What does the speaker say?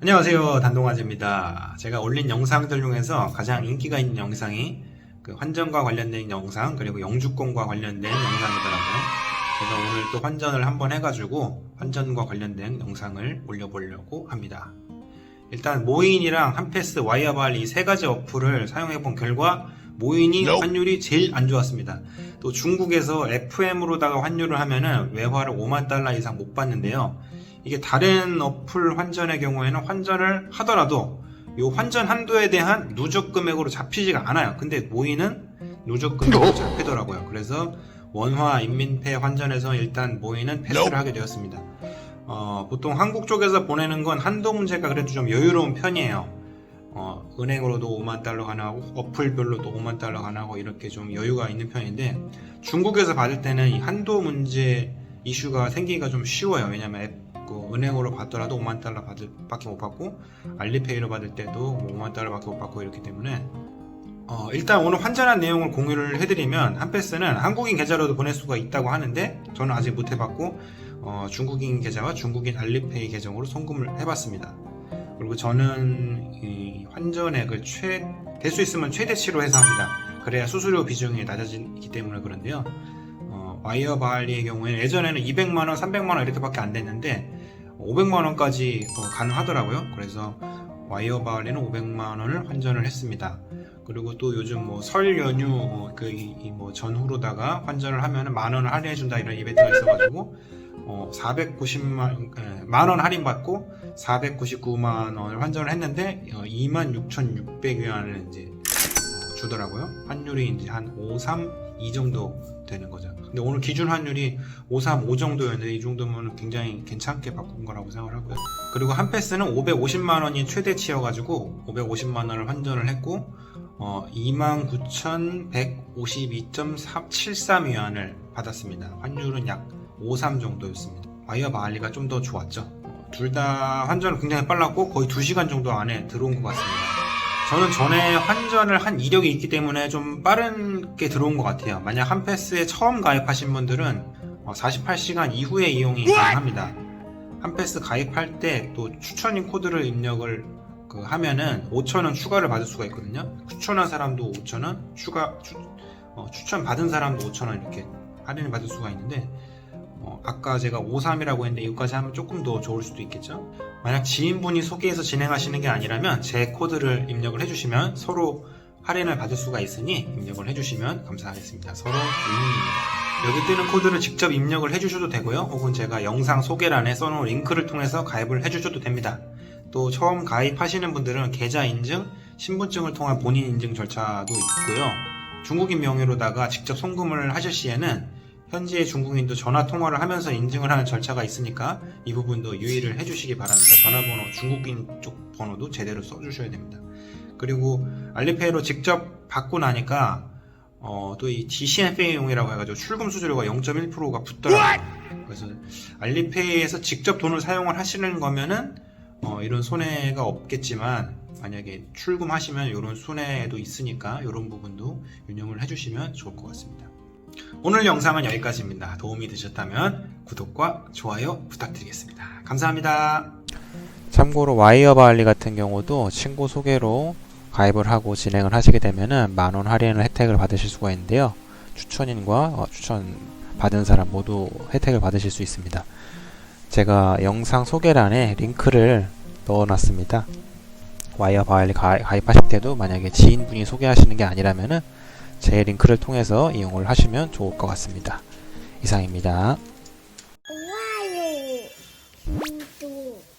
안녕하세요 단동아재입니다. 제가 올린 영상들 중에서 가장 인기가 있는 영상이 그 환전과 관련된 영상 그리고 영주권과 관련된 영상이더라고요. 그래서 오늘 또 환전을 한번 해가지고 환전과 관련된 영상을 올려보려고 합니다 일단 모인이랑 한패스 와이어발 이 세 가지 어플을 사용해 본 결과 모인이 환율이 제일 안 좋았습니다 또 중국에서 FM으로다가 환율을 하면은 외화를 5만 달러 이상 못 받는데요 이게 다른 어플 환전의 경우에는 환전을 하더라도 이 환전 한도에 대한 누적 금액으로 잡히지가 않아요. 근데 모이는 누적 금액으로 잡히더라고요. 그래서 원화 인민폐 환전에서 일단 모이는 패스를 하게 되었습니다. 어, 보통 한국 쪽에서 보내는 건 한도 문제가 그래도 좀 여유로운 편이에요. 어, 은행으로도 5만 달러 가능하고 어플별로도 5만 달러 가능하고 이렇게 좀 여유가 있는 편인데 중국에서 받을 때는 이 한도 문제 이슈가 생기기가 좀 쉬워요. 왜냐면 앱, 그 은행으로 받더라도 5만 달러 받을 밖에 못 받고 알리페이로 받을 때도 뭐 5만 달러밖에 못 받고 이렇기 때문에 어, 일단 오늘 환전한 내용을 공유를 해드리면 한패스는 한국인 계좌로도 보낼 수가 있다고 하는데 저는 아직 못 해봤고 어, 중국인 계좌와 중국인 알리페이 계정으로 송금을 해봤습니다. 그리고 저는 이 환전액을 최, 될 수 있으면 최대치로 해서 합니다. 그래야 수수료 비중이 낮아지기 때문에 그런데요. 어, 와이어 바리의 경우에는 예전에는 200만 원, 300만 원 이렇게밖에 안 됐는데 500만 원까지 어, 가능하더라고요. 그래서 와이어 바리는 500만 원을 환전을 했습니다. 그리고 또 요즘 뭐 설 연휴 어, 그뭐 전후로다가 환전을 하면은 만 원을 할인해 준다 이런 이벤트가 있어가지고 어 490만 만 원 할인 받고 499만 원을 환전을 했는데 어, 26,600위안을 이제 어, 주더라고요. 환율이 이제 한 532 정도 되는 거죠. 근데 오늘 기준 환율이 535 정도였는데 이 정도면 굉장히 괜찮게 바꾼 거라고 생각을 하고요. 그리고 한 패스는 550만 원이 최대치여가지고 550만 원을 환전을 했고 어, 29,152.73위안을 받았습니다. 환율은 약 53 정도였습니다. 와이어 마알리가 좀 더 좋았죠. 어, 둘다 환전은 굉장히 빨랐고 거의 2시간 정도 안에 들어온 것 같습니다. 저는 전에 환전을 한 이력이 있기 때문에 좀 빠르게 들어온 것 같아요. 만약 한 패스에 처음 가입하신 분들은 48시간 이후에 이용이 가능합니다. 한 패스 가입할 때 또 추천인 코드를 입력을 그 하면은 5,000원 추가를 받을 수가 있거든요. 추천한 사람도 5,000원, 추가 추, 천 받은 사람도 5,000원 이렇게 할인을 받을 수가 있는데 어, 아까 제가 53이라고 했는데 이거까지 하면 조금 더 좋을 수도 있겠죠. 만약 지인분이 소개해서 진행하시는 게 아니라면 제 코드를 입력을 해주시면 서로 할인을 받을 수가 있으니 입력을 해주시면 감사하겠습니다. 서로 윈입니다. 여기 뜨는 코드를 직접 입력을 해주셔도 되고요. 혹은 제가 영상 소개란에 써놓은 링크를 통해서 가입을 해주셔도 됩니다. 또 처음 가입하시는 분들은 계좌 인증, 신분증을 통한 본인 인증 절차도 있고요. 중국인 명의로다가 직접 송금을 하실 시에는 현지의 중국인도 전화 통화를 하면서 인증을 하는 절차가 있으니까 이 부분도 유의를 해주시기 바랍니다. 전화번호 중국인 쪽 번호도 제대로 써주셔야 됩니다. 그리고 알리페이로 직접 받고 나니까 어, 또 이 DCFA용이라고 해가지고 출금 수수료가 0.1%가 붙더라고요. 그래서 알리페이에서 직접 돈을 사용을 하시는 거면은 어, 이런 손해가 없겠지만 만약에 출금하시면 이런 손해도 있으니까 이런 부분도 유념을 해주시면 좋을 것 같습니다. 오늘 영상은 여기까지입니다. 도움이 되셨다면 구독과 좋아요 부탁드리겠습니다. 감사합니다. 참고로 와이어 바알리 같은 경우도 친구 소개로 가입을 하고 진행을 하시게 되면은 만원 할인을 혜택을 받으실 수가 있는데요. 추천인과 어, 추천 받은 사람 모두 혜택을 받으실 수 있습니다. 제가 영상 소개란에 링크를 넣어놨습니다. 와이어 바알리 가입하실 때도 만약에 지인분이 소개하시는 게 아니라면은 제 링크를 통해서 이용을 하시면 좋을 것 같습니다. 이상입니다. 좋아요, 구독.